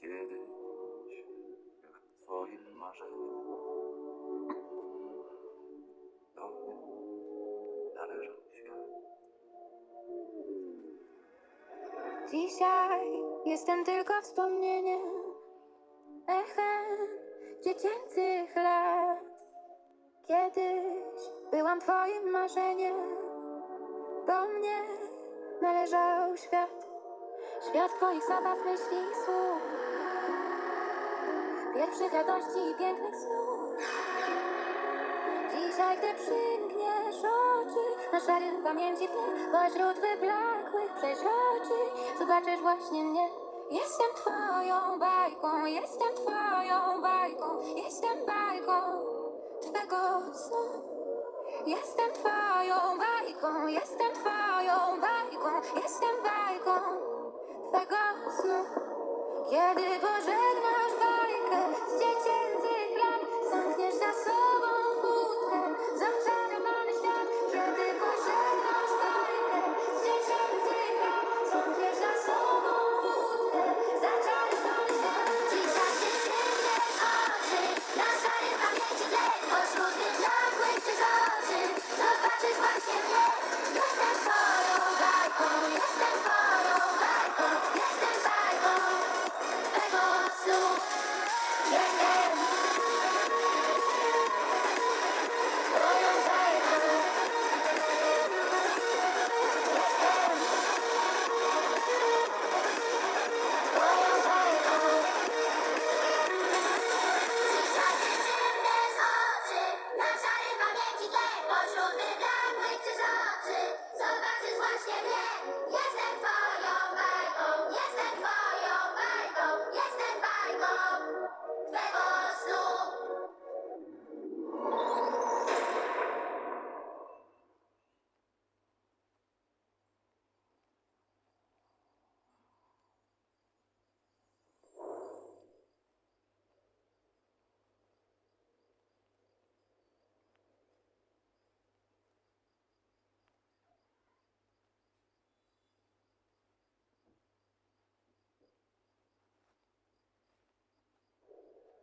kiedyś byłem twoim marzeniem. Do mnie należą się. Dzisiaj jestem tylko wspomnieniem, echem dziecięcych lat. Kiedyś byłam twoim marzeniem, do mnie należał świat. Świat twoich zabaw, myśli i słów, pierwszych radości i pięknych snów. Dzisiaj, gdy przymkniesz oczy na szarym pamięci tle, pośród wyblakłych przeźroczy, zobaczysz właśnie mnie. Jestem twoją bajką, jestem twoją bajką, jestem bajką twego snu. Jestem twoją bajką, jestem twoją bajką, jestem twego snu. Kiedy pożegnasz wyblakłych krzyżoczy, zobaczysz właśnie mnie. Jestem